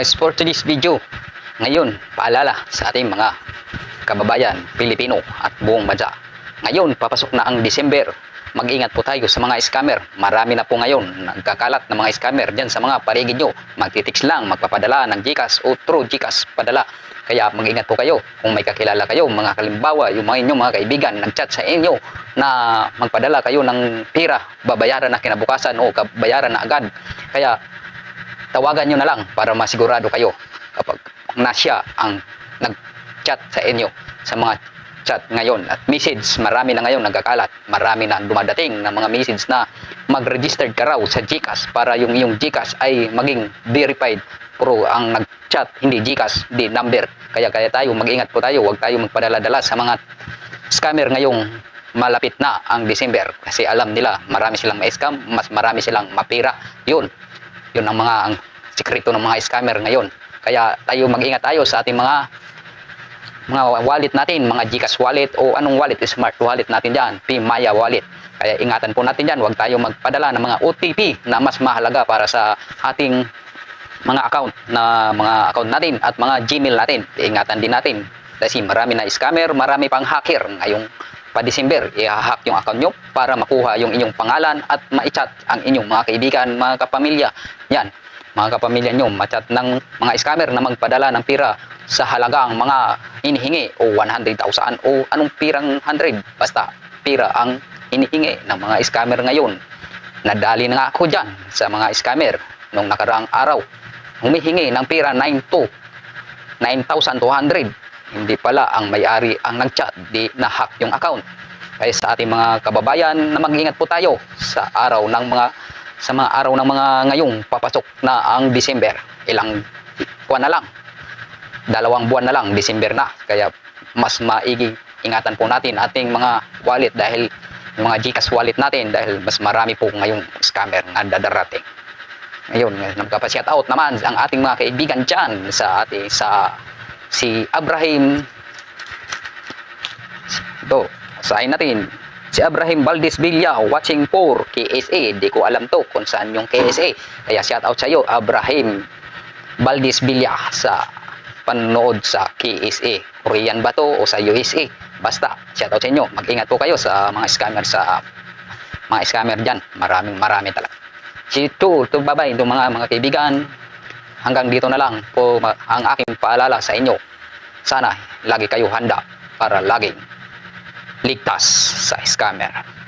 As for today's video, ngayon, paalala sa ating mga kababayan, Pilipino at buong bansa. Ngayon, papasok na ang December. Mag-ingat po tayo sa mga scammer. Marami na po ngayon nagkakalat ng mga scammer dyan sa mga paligid nyo. Magtitix lang, magpapadala ng Gcash o through Gcash padala. Kaya mag-ingat po kayo kung may kakilala kayo, mga kalimbawa, yung mga inyong mga kaibigan, nag-chat sa inyo na magpadala kayo ng pira, babayaran na kinabukasan o bayaran na agad. Kaya tawagan nyo na lang para masigurado kayo kapag na siya ang nag-chat sa inyo sa mga chat ngayon. At message marami na ngayon nagkakalat. Marami na dumadating na mga message na mag-registered ka raw sa GCash para yung iyong GCash ay maging verified. Pero ang nag-chat hindi GCash di number. Kaya kaya tayo mag-ingat po tayo. Huwag tayo magpadala-dala sa mga scammer ngayong malapit na ang December. Kasi alam nila marami silang ma-scam mas marami silang mapira. Yun yun ang mga ang sikreto ng mga scammer ngayon kaya tayo mag-ingat tayo sa ating mga mga wallet natin, mga Gcash wallet o anong wallet, smart wallet natin dyan, Pimaya wallet. Kaya ingatan po natin dyan, huwag tayo magpadala ng mga OTP na mas mahalaga para sa ating mga account na mga account natin at mga Gmail natin. Ingatan din natin kasi marami na scammer, marami pang hacker ngayong pa December, i-hack yung account nyo para makuha yung inyong pangalan at ma-chat ang inyong mga kaibigan, mga kapamilya. Yan, mga kapamilya nyo, ma-chat ng mga scammer na magpadala ng pira sa halagang mga inihingi o 100,000 o anong pirang 100. Basta pira ang inihingi ng mga scammer ngayon. Nadali na nga ako dyan sa mga scammer nung nakaraang araw. Humihingi ng pira 9 to 9,200. Hindi pala ang may-ari ang nag-chat, di na-hack yung account. Kaya sa ating mga kababayan na mag-ingat po tayo sa araw ng mga sa mga araw ng mga ngayong papasok na ang December. Ilang kuwan na lang. Dalawang buwan na lang, December na. Kaya mas maigi ingatan po natin ating mga wallet dahil mga Gcash wallet natin dahil mas marami po ngayong scammer na dadarating. Ngayon, nagpapa-shout out naman ang ating mga kaibigan dyan sa ating sa si Abraham. Ito, sahin natin. Si Abraham Valdez Villa watching for KSA di ko alam to kung saan yung KSA kaya shout out sa iyo Abraham Valdez Villa sa panonood sa KSA Korean ba to o sa USA basta shout out sa inyo. Mag-ingat po kayo sa mga scammer sa mga scammer dyan. Maraming marami talaga. Si to, to babay itong mga mga kaibigan hanggang dito na lang po ang aking paalala sa inyo. Sana lagi kayo handa para laging ligtas sa scammer